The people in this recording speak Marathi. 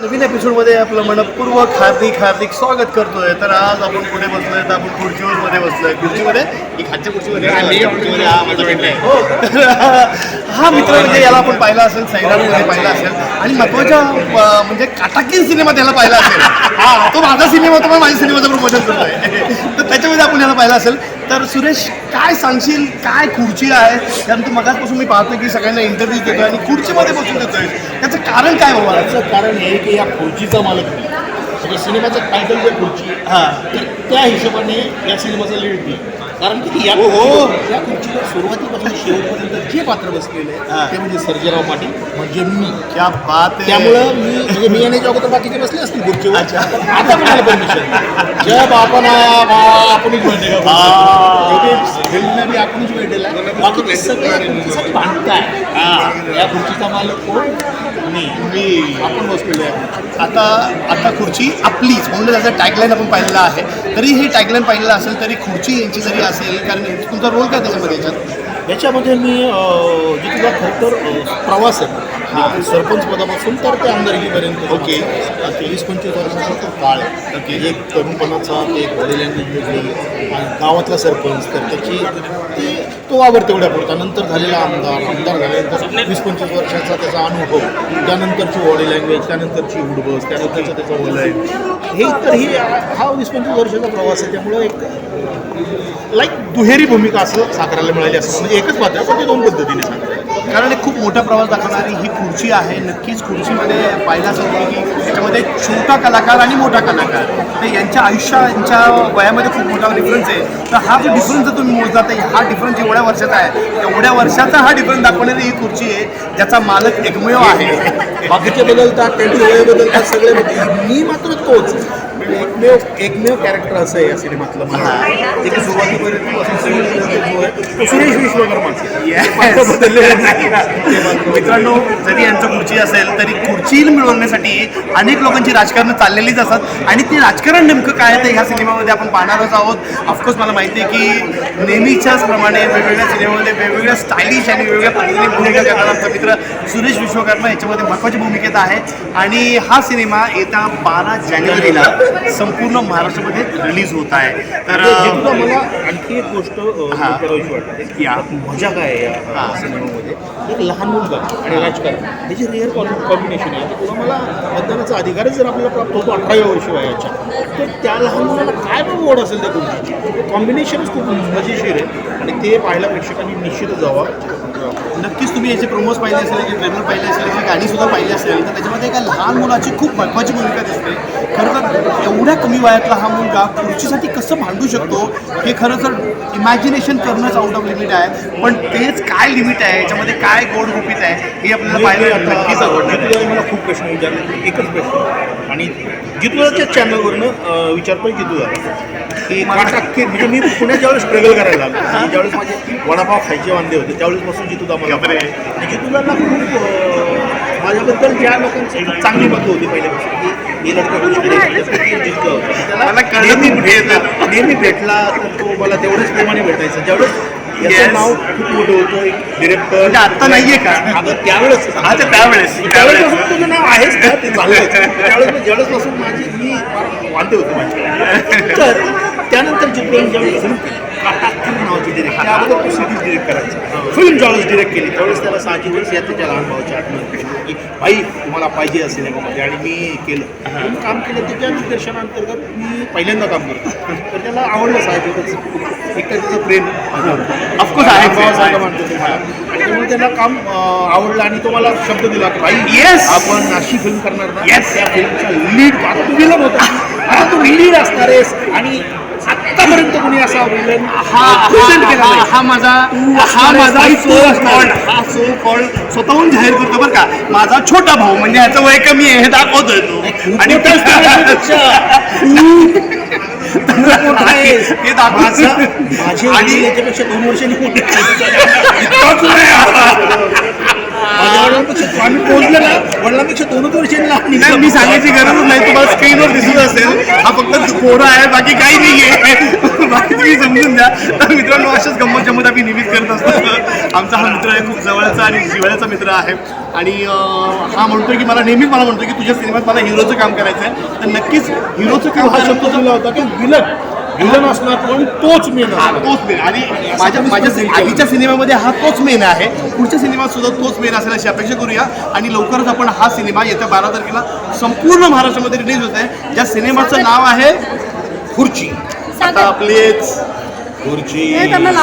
नवीन एपिसोडमध्ये आपलं मनपूर्वक हार्दिक हार्दिक स्वागत करतोय. तर आज आपण कुठे बसलोय? तर आपण खुर्चीवर मध्ये बसलोय. खुर्चीमध्ये ही खालच्या खुर्चीमध्ये हा हो तर हा. मित्र म्हणजे याला आपण पाहिला असेल सैराटमध्ये पाहिला असेल. आणि महत्त्वाच्या म्हणजे काटाकीन सिनेमात याला पाहिला असेल. हा तो माझा सिनेमा तो माझ्या सिनेमाचं प्रमोशन करतोय. तर त्याच्यामध्ये आपण याला पाहिला असेल. तर सुरेश काय सांगशील? काय खुर्ची आहे? कारण तू मगाचपासून मी पाहतो की सगळ्यांना इंटरव्ह्यू देतोय आणि खुर्चीमध्ये बसून देतोय. त्याचं कारण काय बाबा? याचं कारण हे की या खुर्चीचा मालक म्हणजे सिनेमाचं टायटल जे खुर्ची हां. तर त्या हिशोबाने या सिनेमाचं लीड मी कारण की या हो, या खुर्चीवर सुरुवातीपासून शेवटपर्यंत जे पात्र बसलेले हां. ते म्हणजे सर्जेराव पाटील म्हणजे मी. क्या बात त्यामुळं मी म्हणजे मी येण्याच्या अगोदर बाकीचे बसले असतील खुर्चीवर. आता मिळालं परमिशन जब आपण आपणच भेटलेला बाकी सगळे भांडताय. या खुर्चीचा मालक कोण? मी. आपण बसलेलो आहे आता आता खुर्ची आपलीच. म्हणून त्याचा टॅगलाईन आपण पाहिलेला आहे. तरी हे टॅगलाईन पाहिलेलं असेल तरी खुर्ची यांची जरी असेल कारण तुमचा रोल काय त्याच्यामध्ये याच्यात? याच्यामध्ये मी जे तुझा खरं तर अं, प्रवास आहे म्हणजे सरपंच पदापासून तर ते आमदारकीपर्यंत ओके. वीस पंचवीस वर्षाचा तो काळ आहे. ओके. एक तरुणपणाचा ते एक बॉडी लँग्वेज वेगळी आणि गावातला सरपंच तर त्याची ते तो वावर तेवढ्या पुरता. नंतर झालेला आमदार आमदार झाल्यानंतर वीस पंचवीस वर्षाचा त्याचा अनुभव त्यानंतरची बॉडी लँग्वेज त्यानंतरची उडबस त्यानंतरचं त्याचं वलय हे तर हे हा वीस पंचवीस वर्षाचा प्रवास आहे. त्यामुळं एक लाईक दुहेरी भूमिका असं साकारायला मिळाली असं म्हणजे एकच पात्र पण ते दोन पद्धतीने साकारायला कारण एक खूप मोठा प्रवास दाखवणारी ही खुर्ची आहे. नक्कीच खुर्चीमध्ये पाहिलं तुम्ही की त्याच्यामध्ये छोटा कलाकार आणि मोठा कलाकार. तर यांच्या आयुष्या यांच्या वयामध्ये खूप मोठा डिफरन्स आहे. तर हा जो डिफरन्स जर तुम्ही मोजला तर हा डिफरन्स एवढ्या वर्षाचा आहे. एवढ्या वर्षाचा हा डिफरन्स दाखवणारी ही खुर्ची आहे ज्याचा मालक एकमेव आहे. बाकीचे बदलतात त्यांचे वेळ बदलतात सगळे. मी मात्र तोच. एकमेव एकमेव कॅरेक्टर असं आहे या सिनेमातलं मला. जे की सुरुवातीपर्यंत सुरेश बदललेलं नाही. मित्रांनो जरी यांचं खुर्ची असेल तरी खुर्ची मिळवण्यासाठी अनेक लोकांची राजकारण चाललेलीच असतात. आणि ते राजकारण नेमकं काय आहे ते ह्या सिनेमामध्ये आपण पाहणारच आहोत. ऑफकोर्स मला माहिती आहे की नेहमीच्याच प्रमाणे वेगवेगळ्या सिनेमामध्ये वेगवेगळ्या स्टायलिश आणि वेगवेगळ्या पद्धतीने भूमिका करणारा आमचा मित्र सुरेश विश्वकर्मा याच्यामध्ये महत्त्वाची भूमिकेत आहे. आणि हा सिनेमा येत्या बारा जानेवारीला संपूर्ण महाराष्ट्रामध्ये रिलीज होत आहे. तर मला आणखी एक गोष्ट हा. मजा काय आहे या हा. सिनेमामध्ये? लहान मुलगा आणि राजकारण. हे जे रिअल कॉम्बिनेशन आहे आता मला मतदानाचा अधिकारच जर आपल्याला प्राप्त होतो अठराव्या वर्षी वयाच्या तर त्या लहान मुलाला काय पण ओढ असेल त्या गोष्टीची. कॉम्बिनेशनच खूप मजेशीर आहे. आणि ते पाहायला प्रेक्षकांनी निश्चितच जावं. नक्कीच तुम्ही याचे प्रोमोज पाहिले असेल याचे ट्रेलर पाहिले असेल याची गाणीसुद्धा पाहिली असेल तर त्याच्यामध्ये एका लहान मुलाची खूप महत्त्वाची भूमिका दिसते. एवढ्या कमी वयातला हा मुलगा खुर्चीसाठी कसं भांडू शकतो? हे खरं तर इमॅजिनेशन करणंच आउट ऑफ लिमिट आहे. पण तेच काय लिमिट आहे? याच्यामध्ये काय गोड गुपित आहे? हे आपल्याला पाहायला नक्कीच आवडणार मला खूप प्रश्न विचारले. एकच प्रश्न. आणि जितूच्या चॅनलवरनं विचारतोय जितूला की काटाक्के म्हणजे मी पुण्यात ज्यावेळेस स्ट्रगल करायला लागलो आणि ज्यावेळेस माझे वडापाव खायचे वांदे होते त्यावेळेसपासून जितू मला ना खूप माझ्याबद्दल ज्या लोकांची चांगली मतं होती पहिल्यापासून की हे लडका जितकं. त्याला कळलं नेहमी भेटला नेहमी भेटला तर तो मला तेवढंच प्रेमाने भेटायचा. याचं नाव खूप मोठं होतं एक डिरेक्टर म्हणजे आत्ता नाहीये का? अगं त्यावेळेस. अच्छा त्यावेळेस. त्यावेळेस त्यावेळेपासून तुझं नाव आहेच ना ते चाललंच त्यावेळेस ज्यावेळेसपासून माझी मी वांदे होते माझे तर त्यानंतर चित्रपट ज्यावेळेस फिल्म केली. नावाची डिरेक्ट त्याबद्दल तो सिरीज डिरेक्ट करायचा फिल्म ज्यावेळेस डिरेक्ट केली. त्यावेळेस त्याला साहजिक वर्ष या त्याच्या लहान भावाची आठवण की भाई तुम्हाला पाहिजे या सिनेमामध्ये. आणि मी केलं. काम केलं त्याच्या निर्देशनांतर्गत मी पहिल्यांदा काम करतो. तर त्याला आवडलं साहजिकच एक तर त्याचं प्रेम. Course आहे. भावासारखं मानतो त्यामुळे त्याला काम आवडलं आणि तो मला शब्द दिला की भाई Yes. आपण अशी फिल्म करणार ना Yes. त्या फिल्मचा लीड आता तू विलन होता. आता तू लीड असणार आहेस. आणि आतापर्यंत कोणी असा विलन हा हा- केला हा- माझा हा माझा सो कॉल्ड हा सो कॉल्ड स्वतःहून जाहीर करतो बरं का. माझा छोटा भाऊ म्हणजे ह्याचं वय कमी आहे हे दाखवतोय तो. आणि माझे आणि याच्यापेक्षा दोन वर्षांनी मोठे. आम्ही ना वडिलांपेक्षा दोनच मी सांगायची गरजच नाही तुम्हाला स्क्रीनवर दिसत असेल. हा फक्त कोरा आहे बाकी काही नाही आहे बाकी तुम्ही समजून द्या तर मित्रांनो अशाच गंमत जम्मत आम्ही निमित्त करत असतो. आमचा हा मित्र आहे खूप जवळचा आणि जिवळ्याचा मित्र आहे. आणि हा म्हणतोय की मला नेहमीच मला म्हणतोय की तुझ्या सिनेमात मला हिरोचं काम करायचं आहे तर नक्कीच हिरोचं काम हा शब्द चांगला होता की विलन विलन असणार पण तोच मेन हा तोच मेन आणि माझ्या माझ्या आधीच्या सिनेमामध्ये हा तोच मेन आहे. पुढच्या सिनेमात सुद्धा तोच मेन असेल अशी अपेक्षा करूया. आणि लवकरच आपण हा सिनेमा येत्या बारा तारखेला संपूर्ण महाराष्ट्रामध्ये रिलीज होत आहे. ज्या सिनेमाचं नाव आहे खुर्ची. आता प्लीज खुर्ची.